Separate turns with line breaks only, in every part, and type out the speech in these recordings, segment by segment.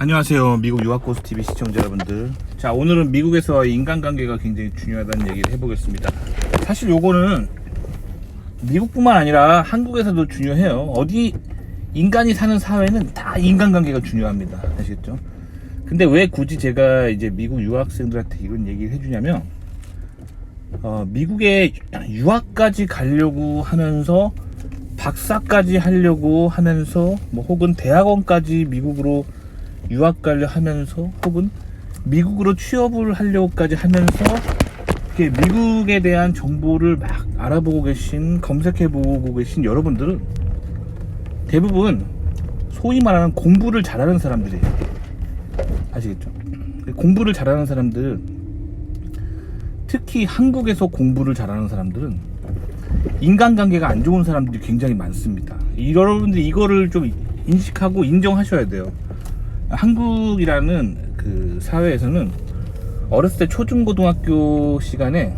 안녕하세요. 미국 유학고스 TV 시청자 여러분들. 자, 오늘은 미국에서 인간관계가 굉장히 중요하다는 얘기를 해보겠습니다. 사실 요거는 미국뿐만 아니라 한국에서도 중요해요. 어디 인간이 사는 사회는 다 인간관계가 중요합니다. 아시겠죠? 근데 왜 굳이 제가 이제 미국 유학생들한테 이런 얘기를 해주냐면, 어, 미국에 유학까지 가려고 하면서 박사까지 하려고 하면서 뭐 혹은 대학원까지 미국으로 유학 가려 하면서 혹은 미국으로 취업을 하려고까지 하면서 이렇게 미국에 대한 정보를 막 알아보고 계신 검색해 보고 계신 여러분들은 대부분 소위 말하는 공부를 잘하는 사람들이에요. 아시겠죠? 공부를 잘하는 사람들 특히 한국에서 공부를 잘하는 사람들은 인간관계가 안 좋은 사람들이 굉장히 많습니다. 이- 여러분들이 이거를 좀 인식하고 인정하셔야 돼요. 한국이라는 그 사회에서는 어렸을 때 초중고등학교 시간에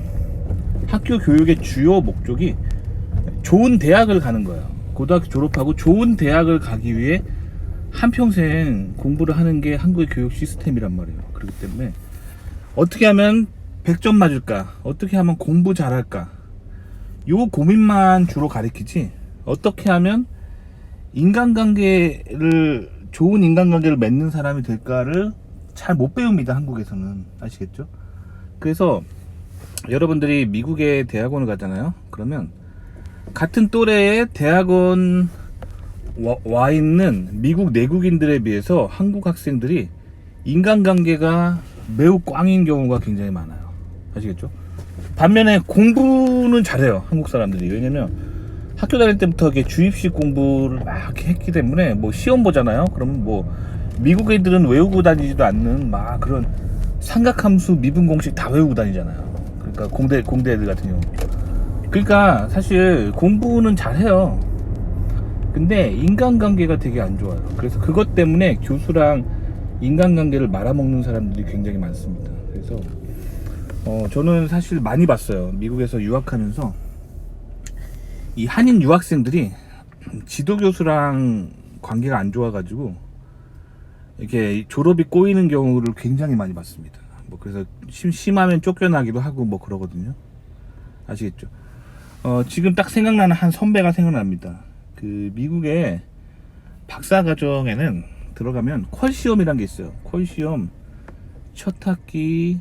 학교 교육의 주요 목적이 좋은 대학을 가는 거예요. 고등학교 졸업하고 좋은 대학을 가기 위해 한평생 공부를 하는 게 한국의 교육 시스템이란 말이에요. 그렇기 때문에 어떻게 하면 100점 맞을까? 어떻게 하면 공부 잘할까? 요 고민만 주로 가리키지 어떻게 하면 인간관계를 좋은 인간관계를 맺는 사람이 될까를 잘 못 배웁니다 한국에서는 아시겠죠? 그래서 여러분들이 미국에 대학원을 가잖아요 그러면 같은 또래의 대학원 와, 와 있는 미국 내국인들에 비해서 한국 학생들이 인간관계가 매우 꽝인 경우가 굉장히 많아요 아시겠죠? 반면에 공부는 잘해요 한국 사람들이 왜냐면 학교 다닐 때부터 이렇게 주입식 공부를 막 했기 때문에 뭐 시험 보잖아요. 그러면 뭐 미국 애들은 외우고 다니지도 않는 막 그런 삼각함수 미분 공식 다 외우고 다니잖아요. 그러니까 공대 공대 애들 같은 경우. 그러니까 사실 공부는 잘해요. 근데 인간관계가 되게 안 좋아요. 그래서 그것 때문에 교수랑 인간관계를 말아먹는 사람들이 굉장히 많습니다. 그래서 어, 저는 사실 많이 봤어요. 미국에서 유학하면서 이 한인 유학생들이 지도교수랑 관계가 안 좋아가지고 이렇게 졸업이 꼬이는 경우를 굉장히 많이 봤습니다. 뭐 그래서 심, 심하면 쫓겨나기도 하고 뭐 그러거든요. 아시겠죠? 어, 지금 딱 생각나는 한 선배가 생각납니다. 그 미국의 박사 과정에는 들어가면 퀄 시험이란 게 있어요. 퀄 시험 첫 학기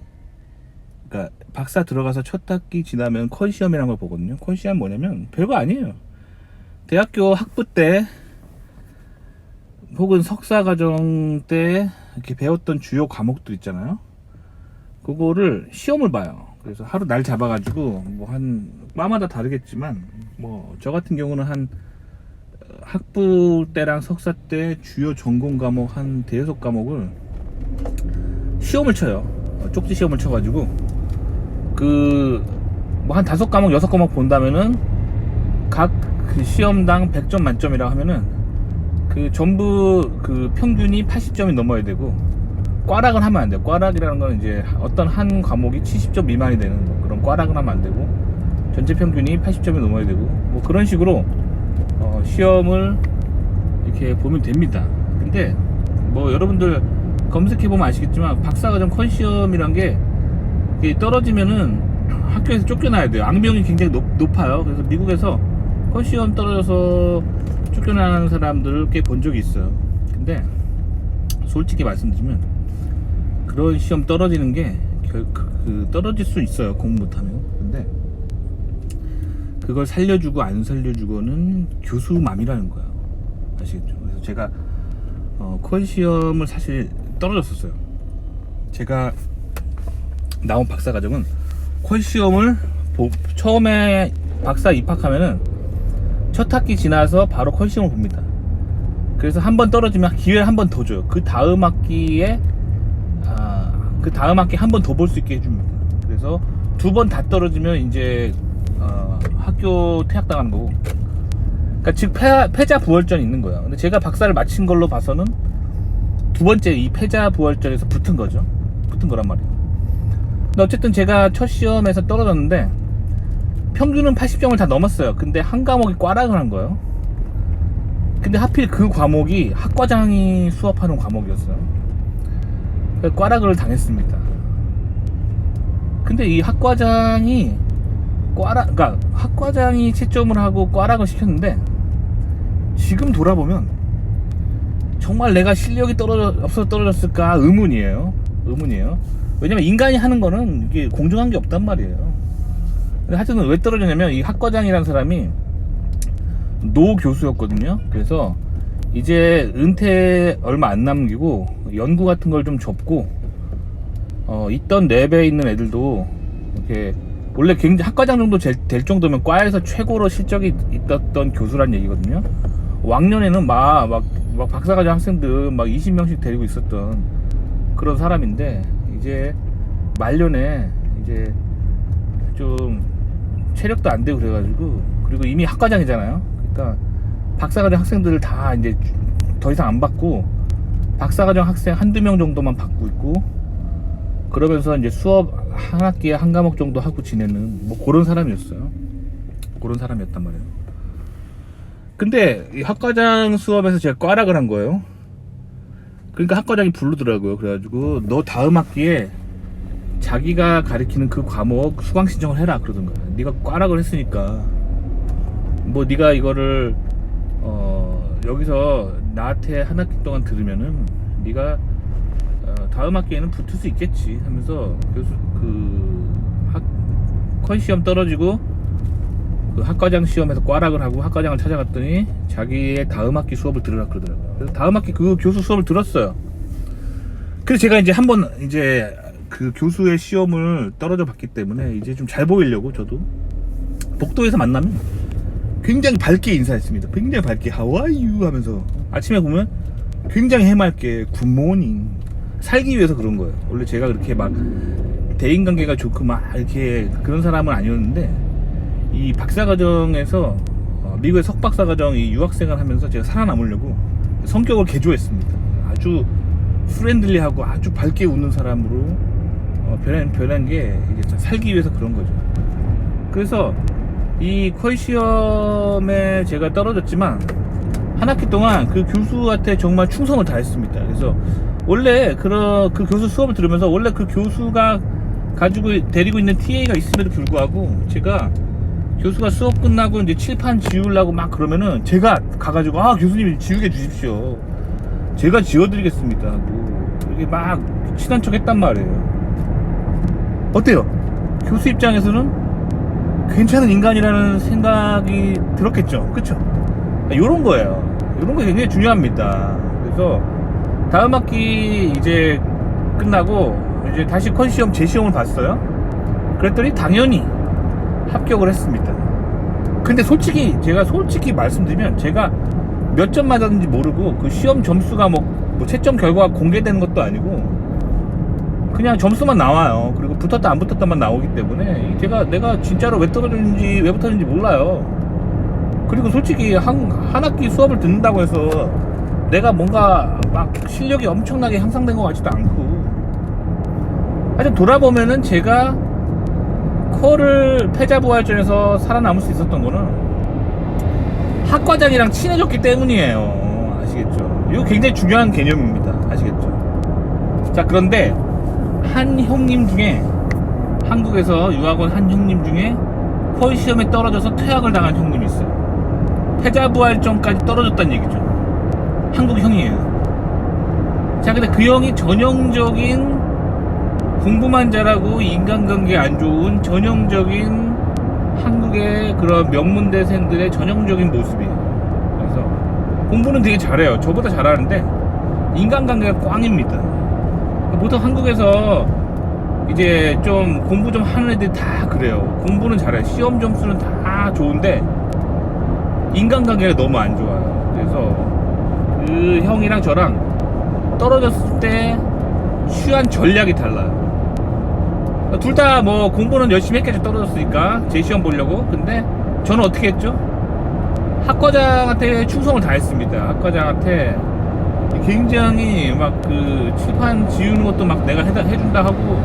그러니까 박사 들어가서 첫 학기 지나면 컨 시험이라는 걸 보거든요. 컨 시험 뭐냐면 별거 아니에요. 대학교 학부 때 혹은 석사 과정 때 이렇게 배웠던 주요 과목들 있잖아요. 그거를 시험을 봐요. 그래서 하루 날 잡아가지고 뭐한 과마다 다르겠지만 뭐 저 같은 경우는 한 어, 학부 때랑 석사 때 주요 전공 과목 한 대여섯 과목을 시험을 쳐요. 어, 쪽지 시험을 쳐가지고 그 뭐 한 다섯 과목 여섯 과목 본다면은 각 그 시험당 100점 만점이라 하면은 그 전부 그 평균이 80점이 넘어야 되고 꽈락을 하면 안 돼요. 꽈락이라는 건 이제 어떤 한 과목이 70점 미만이 되는 뭐 그런 꽈락을 하면 안 되고 전체 평균이 80점이 넘어야 되고 뭐 그런 식으로 어, 시험을 이렇게 보면 됩니다. 근데 뭐 여러분들 검색해 보면 아시겠지만 박사과정 컨시험이란 게 떨어지면은 학교에서 쫓겨나야 돼요. 악명이 굉장히 높, 높아요. 그래서 미국에서 컨시험 떨어져서 쫓겨나는 사람들을 꽤 본 적이 있어요. 근데 솔직히 말씀드리면 그런 시험 떨어지는 게 결, 그, 그 떨어질 수 있어요. 공부 못하면. 근데 그걸 살려주고 안 살려주고는 교수 맘이라는 거예요. 아시겠죠? 그래서 제가 어, 퀄 시험을 사실 떨어졌었어요. 제가 나온 박사 과정은 퀄 시험을 보- 처음에 박사 입학하면은 첫 학기 지나서 바로 퀄 시험을 봅니다. 그래서 한 번 떨어지면 기회를 한 번 더 줘요. 그 다음 학기에 아, 그 다음 학기 한 번 더 볼 수 있게 해줍니다. 그래서 두 번 다 떨어지면 이제 어, 학교 퇴학당하는 거고. 그러니까 즉 패, 패자 부활전이 있는 거예요. 근데 제가 박사를 마친 걸로 봐서는 두 번째 이 패자 부활전에서 붙은 거죠. 붙은 거란 말이에요. 어쨌든 제가 첫 시험에서 떨어졌는데 평균은 80점을 다 넘었어요. 근데 한 과목이 꽈락을 한 거예요. 근데 하필 그 과목이 학과장이 수업하는 과목이었어요. 꽈락을 당했습니다. 근데 이 학과장이 꽈락, 그러니까 학과장이 채점을 하고 꽈락을 시켰는데 지금 돌아보면 정말 내가 실력이 떨어져 없어 떨어졌을까 의문이에요. 의문이에요. 왜냐면 인간이 하는 거는 이게 공정한 게 없단 말이에요. 하여튼 왜 떨어졌냐면 이 학과장이라는 사람이 노 교수였거든요. 그래서 이제 은퇴 얼마 안 남기고 연구 같은 걸 좀 접고 어, 있던 랩에 있는 애들도 이렇게 원래 굉장히 학과장 정도 될, 될 정도면 과에서 최고로 실적이 있었던 교수란 얘기거든요. 왕년에는 막, 막, 막 박사과정 학생들 막 20명씩 데리고 있었던 그런 사람인데 이제 말년에 이제 좀 체력도 안 되고 그래가지고 그리고 이미 학과장이잖아요. 그러니까 박사과정 학생들을 다 이제 더 이상 안 받고 박사과정 학생 한두 명 정도만 받고 있고 그러면서 이제 수업 한 학기에 한 과목 정도 하고 지내는 뭐 그런 사람이었어요. 그런 사람이었단 말이에요. 근데 이 학과장 수업에서 제가 꽈락을 한 거예요. 그러니까 학과장이 부르더라고요. 그래가지고 너 다음 학기에 자기가 가리키는 그 과목 수강 신청을 해라 그러던가. 네가 꽈락을 했으니까 뭐 네가 이거를 어 여기서 나한테 한 학기 동안 들으면은 네가 어, 다음 학기에는 붙을 수 있겠지 하면서 교수 그학 컨 시험 떨어지고 그 학과장 시험에서 꽈락을 하고 학과장을 찾아갔더니 자기의 다음 학기 수업을 들으라 그러더라고요. 그래서 다음 학기 그 교수 수업을 들었어요. 그래서 제가 이제 한번 이제 그 교수의 시험을 떨어져 봤기 때문에 이제 좀 잘 보이려고 저도 복도에서 만나면 굉장히 밝게 인사했습니다. 굉장히 밝게 you 하면서 아침에 보면 굉장히 해맑게 굿모닝 살기 위해서 그런 거예요. 원래 제가 그렇게 막 대인관계가 좋고 막 이렇게 그런 사람은 아니었는데 이 박사과정에서 어, 미국의 석박사과정 이 유학생을 하면서 제가 살아남으려고 성격을 개조했습니다. 아주 프렌들리하고 아주 밝게 웃는 사람으로 어, 변한, 변한 게 이제 살기 위해서 그런 거죠. 그래서 이퀄 시험에 제가 떨어졌지만 한 학기 동안 그 교수한테 정말 충성을 다했습니다. 그래서 원래 그런 그 교수 수업을 들으면서 원래 그 교수가 가지고 데리고 있는 TA가 있음에도 불구하고 제가 교수가 수업 끝나고 이제 칠판 지우려고 막 그러면은 제가 가가지고 아 교수님 지우게 주십시오. 제가 지워드리겠습니다 하고 이게 막 친한 척 했단 말이에요. 어때요? 교수 입장에서는 괜찮은 인간이라는 생각이 들었겠죠. 그쵸? 요런 거예요. 요런 거 굉장히 중요합니다. 그래서 다음 학기 이제 끝나고 이제 다시 컨시험 재시험을 봤어요. 그랬더니 당연히 합격을 했습니다. 근데 솔직히 제가 솔직히 말씀드리면 제가 몇 점 맞았는지 모르고 그 시험 점수가 뭐, 뭐 채점 결과가 공개되는 것도 아니고 그냥 점수만 나와요. 그리고 붙었다 안 붙었다만 나오기 때문에 제가 내가 진짜로 왜 떨어졌는지 왜 붙었는지 몰라요. 그리고 솔직히 한, 한 학기 수업을 듣는다고 해서 내가 뭔가 막 실력이 엄청나게 향상된 것 같지도 않고 하여튼 돌아보면은 제가 코를 패자 부활전에서 살아남을 수 있었던 거는 학과장이랑 친해졌기 때문이에요. 아시겠죠? 이거 굉장히 중요한 개념입니다. 아시겠죠? 자, 그런데 한 형님 중에 한국에서 유학원 한 형님 중에 콜 시험에 떨어져서 퇴학을 당한 형님이 있어요. 패자 부활전까지 떨어졌다는 얘기죠. 한국 형이에요. 자, 근데 그 형이 전형적인 공부만 잘하고 인간관계 안 좋은 전형적인 한국의 그런 명문대생들의 전형적인 모습이에요. 그래서 공부는 되게 잘해요. 저보다 잘하는데 인간관계가 꽝입니다. 보통 한국에서 이제 좀 공부 좀 하는 애들이 다 그래요. 공부는 잘해요. 시험 점수는 다 좋은데 인간관계가 너무 안 좋아요. 그래서 그 형이랑 저랑 떨어졌을 때 취한 전략이 달라요. 둘 다 뭐 공부는 열심히 했겠죠. 떨어졌으니까. 제 시험 보려고. 근데 저는 어떻게 했죠? 학과장한테 충성을 다했습니다. 학과장한테 굉장히 막 그 칠판 지우는 것도 막 내가 해다, 해준다 하고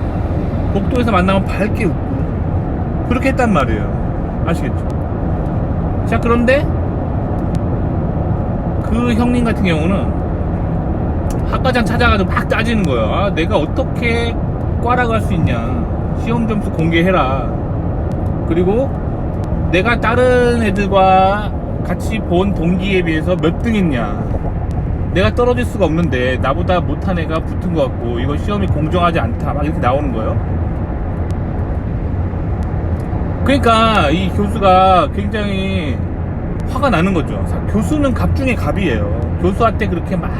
복도에서 만나면 밝게 웃고 그렇게 했단 말이에요. 아시겠죠? 자 그런데 그 형님 같은 경우는 학과장 찾아가지고 막 따지는 거예요. 아, 내가 어떻게 과라 갈수 있냐. 시험 점수 공개해라. 그리고 내가 다른 애들과 같이 본 동기에 비해서 몇 등 했냐. 내가 떨어질 수가 없는데 나보다 못한 애가 붙은 것 같고 이거 시험이 공정하지 않다. 막 이렇게 나오는 거예요. 그러니까 이 교수가 굉장히 화가 나는 거죠. 교수는 갑 중에 갑이에요. 교수한테 그렇게 막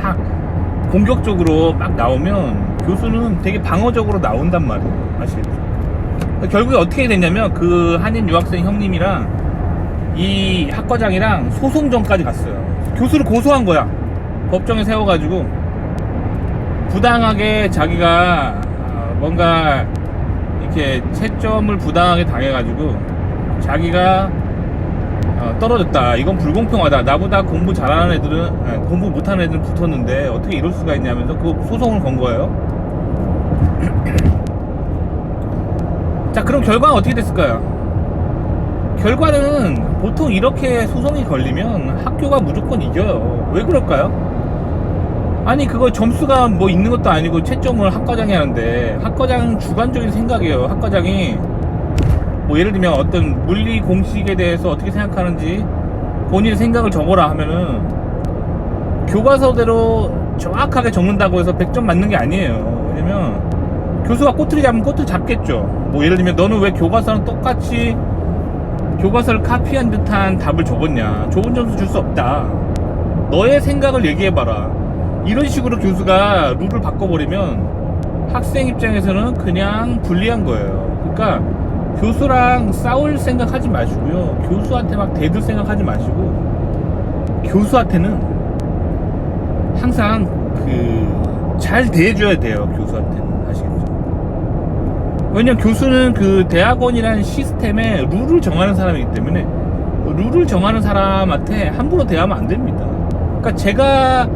공격적으로 막 나오면 교수는 되게 방어적으로 나온단 말이에요. 아시겠죠? 결국에 어떻게 됐냐면 그 한인 유학생 형님이랑 이 학과장이랑 소송전까지 갔어요. 교수를 고소한 거야. 법정에 세워가지고 부당하게 자기가 어, 뭔가 이렇게 채점을 부당하게 당해가지고 자기가 어, 떨어졌다. 이건 불공평하다. 나보다 공부 잘하는 애들은 아니, 공부 못하는 애들은 붙었는데 어떻게 이럴 수가 있냐면서 그 소송을 건 거예요. 자, 그럼 결과는 어떻게 됐을까요? 결과는 보통 이렇게 소송이 걸리면 학교가 무조건 이겨요. 왜 그럴까요? 아니 그거 점수가 뭐 있는 것도 아니고 채점을 학과장이 하는데 학과장 주관적인 생각이에요. 학과장이 뭐 예를 들면 어떤 물리 공식에 대해서 어떻게 생각하는지 본인의 생각을 적어라 하면은 교과서대로 정확하게 적는다고 해서 100점 맞는 게 아니에요. 왜냐면 교수가 꼬투리 잡으면 꼬투리 잡겠죠. 뭐 예를 들면 너는 왜 교과서랑 똑같이 교과서를 카피한 듯한 답을 적었냐. 좋은 점수 줄 수 없다. 너의 생각을 얘기해봐라. 이런 식으로 교수가 룰을 바꿔버리면 학생 입장에서는 그냥 불리한 거예요. 그러니까 교수랑 싸울 생각 하지 마시고요. 교수한테 막 대들 생각 하지 마시고 교수한테는 항상 그 잘 대해줘야 돼요. 교수한테는 아시겠죠? 왜냐면 교수는 그 대학원이라는 시스템에 룰을 정하는 사람이기 때문에 룰을 정하는 사람한테 함부로 대하면 안 됩니다. 그러니까 제가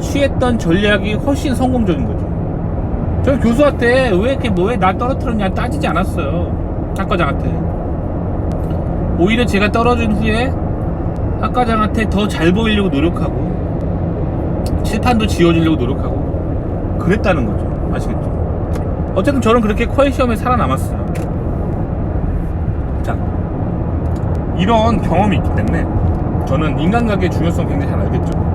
취했던 전략이 훨씬 성공적인 거죠. 저 교수한테 왜 이렇게 뭐에 나 떨어뜨렸냐 따지지 않았어요. 학과장한테. 오히려 제가 떨어진 후에 학과장한테 더 잘 보이려고 노력하고 칠판도 지워주려고 노력하고 그랬다는 거죠. 아시겠죠? 어쨌든 저는 그렇게 쿼이 시험에 살아남았어요. 자, 이런 경험이 있기 때문에 저는 인간관계의 중요성 굉장히 잘 알겠죠.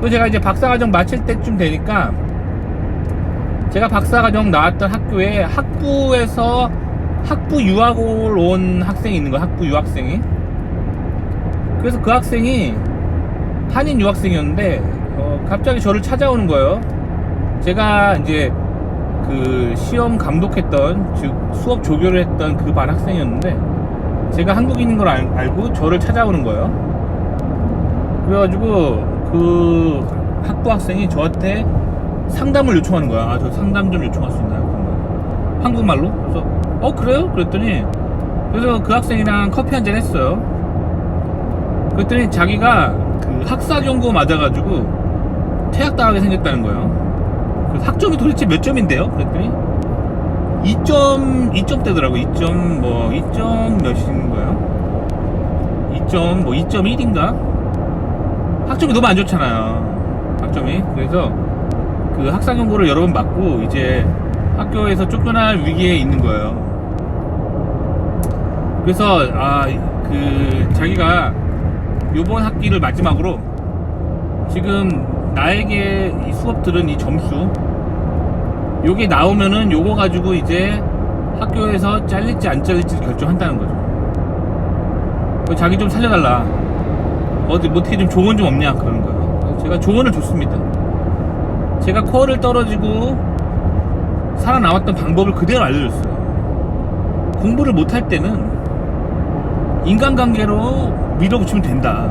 또 제가 이제 박사과정 마칠 때쯤 되니까 제가 박사과정 나왔던 학교에 학부에서 학부 유학을 온 학생이 있는 거예요. 학부 유학생이. 그래서 그 학생이 한인 유학생이었는데 어, 갑자기 저를 찾아오는 거예요. 제가 이제 그 시험 감독했던 즉 수업 조교를 했던 그 반 학생이었는데 제가 한국인인 걸 알, 알고 저를 찾아오는 거예요. 그래가지고 그 학부 학생이 저한테 상담을 요청하는 거야. 아, 저 상담 좀 요청할 수 있나요? 한국말로? 그래서 어 그래요? 그랬더니 그래서 그 학생이랑 커피 한 잔 했어요. 그랬더니 자기가 그 학사 경고 맞아가지고 퇴학당하게 생겼다는 거예요. 그래서 학점이 도대체 몇 점인데요? 그랬더니 2점 2점대더라고. 2점 뭐 2점 몇인 거예요? 2점 뭐 2.1인가? 학점이 너무 안 좋잖아요. 학점이. 그래서 그 학사 경고를 여러 번 받고 이제 학교에서 쫓겨날 위기에 있는 거예요. 그래서 아 그 자기가 요번 학기를 마지막으로 지금 나에게 이 수업 들은 이 점수 요게 나오면은 요거 가지고 이제 학교에서 잘릴지 안 잘릴지 결정한다는 거죠. 그 자기 좀 살려달라. 어디 뭐 어떻게 좀 조언 좀 없냐 그러는 거예요. 제가 조언을 줬습니다. 제가 코어를 떨어지고 살아남았던 방법을 그대로 알려줬어요. 공부를 못할 때는 인간관계로 밀어붙이면 된다.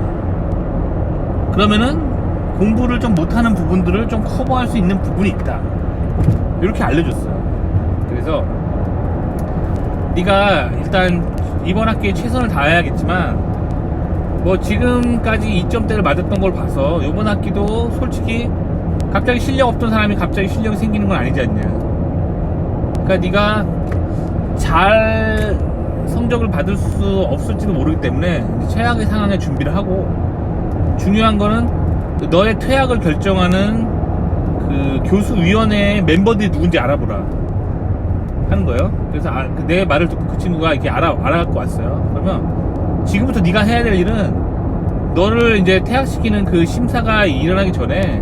그러면은 공부를 좀 못하는 부분들을 좀 커버할 수 있는 부분이 있다. 이렇게 알려줬어요. 그래서 네가 일단 이번 학기에 최선을 다해야겠지만 뭐 지금까지 2점대를 맞았던 걸 봐서 이번 학기도 솔직히 갑자기 실력 없던 사람이 갑자기 실력이 생기는 건 아니지 않냐. 그러니까 네가 잘 성적을 받을 수 없을지도 모르기 때문에 최악의 상황에 준비를 하고 중요한 거는 그 너의 퇴학을 결정하는 그 교수위원회 멤버들이 누군지 알아보라 하는 거예요. 그래서 아, 그내 말을 듣고 그 친구가 이렇게 알아 알아갖고 왔어요. 그러면 지금부터 네가 해야 될 일은 너를 이제 퇴학시키는 그 심사가 일어나기 전에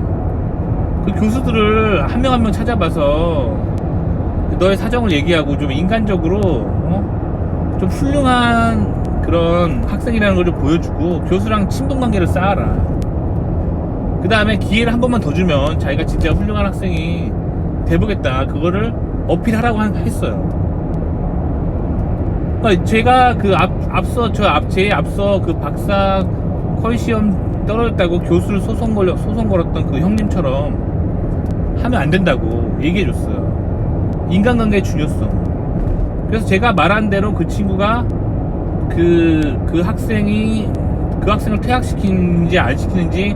그 교수들을 한 명 한 명 찾아봐서 너의 사정을 얘기하고 좀 인간적으로 어? 좀 훌륭한 그런 학생이라는 걸 좀 보여주고 교수랑 친분 관계를 쌓아라. 그 다음에 기회를 한 번만 더 주면 자기가 진짜 훌륭한 학생이 돼보겠다. 그거를 어필하라고 한- 했어요. 그러니까 제가 그 앞, 앞서 저 앞, 제 앞서 그 박사 컬 시험 떨어졌다고 교수를 소송 걸려 소송 걸었던 그 형님처럼 하면 안 된다고 얘기해 줬어요. 인간관계의 중요성. 그래서 제가 말한 대로 그 친구가 그, 그 학생이 그 학생을 퇴학시키는지 안 시키는지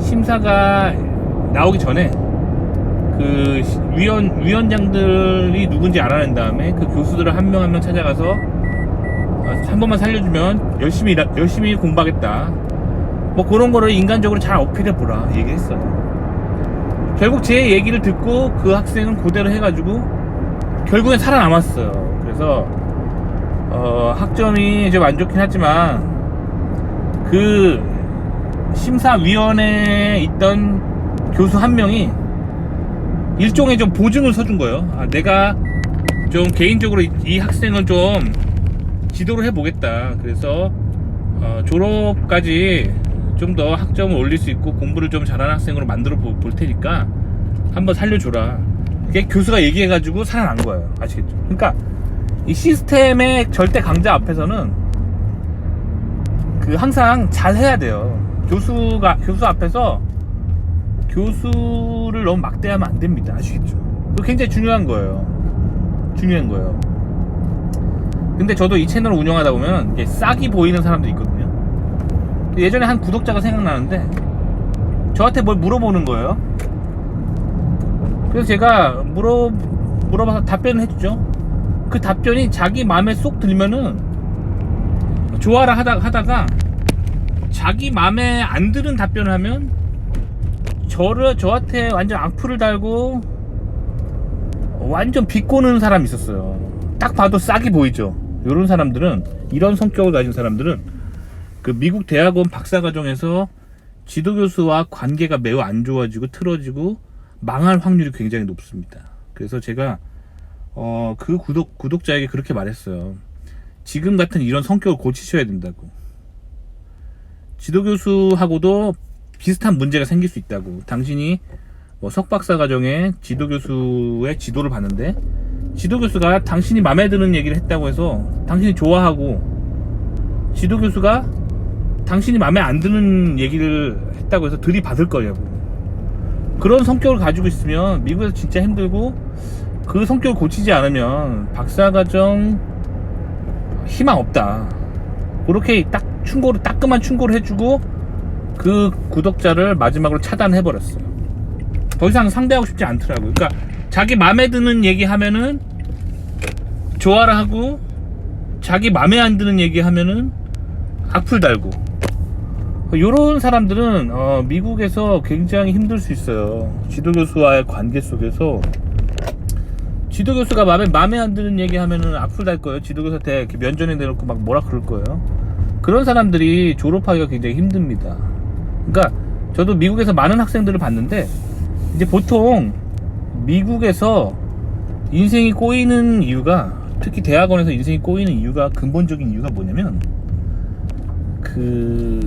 심사가 나오기 전에 그 시- 위원 위원장들이 누군지 알아낸 다음에 그 교수들을 한 명 한 명 찾아가서 어, 한 번만 살려주면 열심히 열심히 공부하겠다. 뭐 그런 거를 인간적으로 잘 어필해 보라 얘기했어요. 결국 제 얘기를 듣고 그 학생은 그대로 해가지고 결국엔 살아남았어요. 그래서 어, 학점이 좀 안 좋긴 하지만 그 심사위원회에 있던 교수 한 명이 일종의 좀 보증을 서준 거예요. 아, 내가 좀 개인적으로 이, 이 학생을 좀 지도를 해보겠다. 그래서 어, 졸업까지 좀 더 학점을 올릴 수 있고 공부를 좀 잘하는 학생으로 만들어 보- 볼 테니까 한번 살려줘라. 그게 교수가 얘기해가지고 살아난 거예요. 아시겠죠? 그러니까 이 시스템의 절대 강자 앞에서는 그 항상 잘 해야 돼요. 교수가 교수 앞에서 교수를 너무 막대하면 안 됩니다. 아시겠죠? 그거 굉장히 중요한 거예요. 중요한 거예요. 근데 저도 이 채널을 운영하다 보면 이게 싹이 보이는 사람들이 있거든요. 예전에 한 구독자가 생각나는데 저한테 뭘 물어보는 거예요. 그래서 제가 물어 물어봐서 답변을 해주죠. 그 답변이 자기 마음에 쏙 들면은 좋아라 하다 하다가 자기 마음에 안 드는 답변을 하면 저를 저한테 완전 악플을 달고 완전 비꼬는 사람이 있었어요. 딱 봐도 싹이 보이죠. 이런 사람들은 이런 성격을 가진 사람들은 그 미국 대학원 박사 과정에서 지도 교수와 관계가 매우 안 좋아지고 틀어지고 망할 확률이 굉장히 높습니다. 그래서 제가 어, 그 구독 구독자에게 그렇게 말했어요. 지금 같은 이런 성격을 고치셔야 된다고. 지도교수하고도 비슷한 문제가 생길 수 있다고. 당신이 뭐 석박사 과정에 지도교수의 지도를 봤는데 지도교수가 당신이 마음에 드는 얘기를 했다고 해서 당신이 좋아하고 지도교수가 당신이 마음에 안 드는 얘기를 했다고 해서 들이받을 거냐고. 그런 성격을 가지고 있으면 미국에서 진짜 힘들고 그 성격을 고치지 않으면 박사과정 희망 없다. 그렇게 딱 충고를 따끔한 충고를 해주고 그 구독자를 마지막으로 차단해 버렸어요. 더 이상 상대하고 싶지 않더라고요. 그러니까 자기 마음에 드는 얘기 하면은 좋아라 하고 자기 마음에 안 드는 얘기 하면은 악플 달고 이런 사람들은 어, 미국에서 굉장히 힘들 수 있어요. 지도교수와의 관계 속에서 지도교수가 마음에 마음에 안 드는 얘기 하면은 악플 달 거예요. 지도교수한테 면전에 내놓고 막 뭐라 그럴 거예요. 그런 사람들이 졸업하기가 굉장히 힘듭니다. 그러니까 저도 미국에서 많은 학생들을 봤는데 이제 보통 미국에서 인생이 꼬이는 이유가 특히 대학원에서 인생이 꼬이는 이유가 근본적인 이유가 뭐냐면 그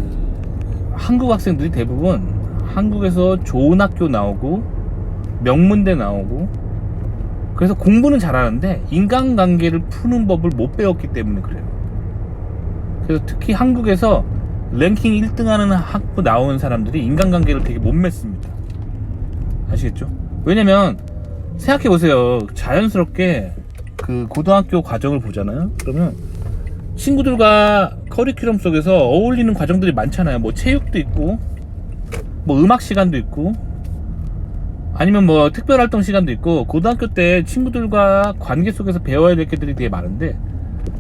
한국 학생들이 대부분 한국에서 좋은 학교 나오고 명문대 나오고 그래서 공부는 잘하는데 인간관계를 푸는 법을 못 배웠기 때문에 그래요. 그래서 특히 한국에서 랭킹 1등 하는 학부 나오는 사람들이 인간관계를 되게 못 맺습니다. 아시겠죠? 왜냐면 생각해 보세요. 자연스럽게 그 고등학교 과정을 보잖아요. 그러면 친구들과 커리큘럼 속에서 어울리는 과정들이 많잖아요. 뭐 체육도 있고, 뭐 음악 시간도 있고, 아니면 뭐 특별활동 시간도 있고, 고등학교 때 친구들과 관계 속에서 배워야 될 것들이 되게 많은데,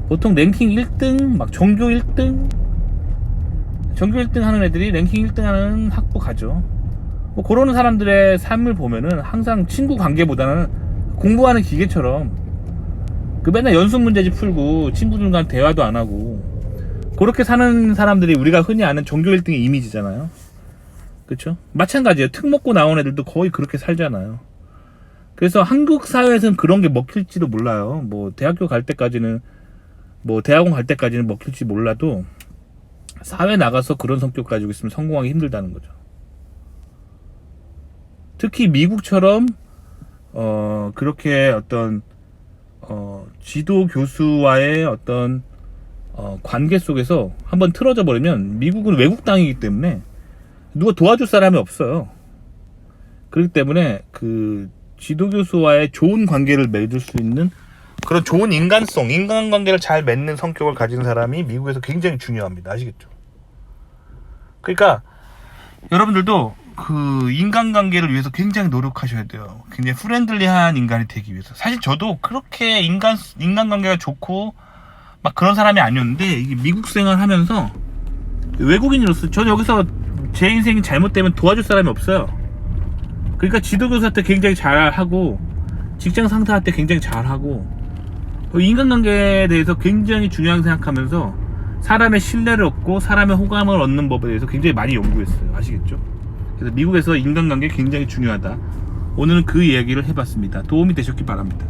보통 랭킹 1등, 막 전교 1등, 전교 1등 하는 애들이 랭킹 1등 하는 학부 가죠. 뭐 그러는 사람들의 삶을 보면은 항상 친구 관계보다는 공부하는 기계처럼 그 맨날 연습 문제집 풀고 친구들과 대화도 안 하고 그렇게 사는 사람들이 우리가 흔히 아는 전교 1등의 이미지잖아요. 그쵸? 마찬가지예요. 특 먹고 나온 애들도 거의 그렇게 살잖아요. 그래서 한국 사회에서는 그런 게 먹힐지도 몰라요. 뭐 대학교 갈 때까지는 뭐 대학원 갈 때까지는 먹힐지 몰라도 사회 나가서 그런 성격 가지고 있으면 성공하기 힘들다는 거죠. 특히 미국처럼 어 그렇게 어떤 어 지도 교수와의 어떤 어 관계 속에서 한번 틀어져 버리면 미국은 외국 땅이기 때문에 누가 도와줄 사람이 없어요. 그렇기 때문에 그 지도 교수와의 좋은 관계를 맺을 수 있는 그런 좋은 인간성, 인간관계를 잘 맺는 성격을 가진 사람이 미국에서 굉장히 중요합니다. 아시겠죠? 그러니까 여러분들도 그 인간관계를 위해서 굉장히 노력하셔야 돼요. 굉장히 프렌들리한 인간이 되기 위해서. 사실 저도 그렇게 인간 인간관계가 좋고 막 그런 사람이 아니었는데 미국 생활하면서 외국인으로서 저는 여기서 제 인생이 잘못되면 도와줄 사람이 없어요. 그러니까 지도교사한테 굉장히 잘하고 직장 상사한테 굉장히 잘하고 어, 인간관계에 대해서 굉장히 중요하게 생각하면서 사람의 신뢰를 얻고 사람의 호감을 얻는 법에 대해서 굉장히 많이 연구했어요. 아시겠죠? 그래서 미국에서 인간관계 굉장히 중요하다. 오늘은 그 이야기를 해봤습니다. 도움이 되셨기 바랍니다.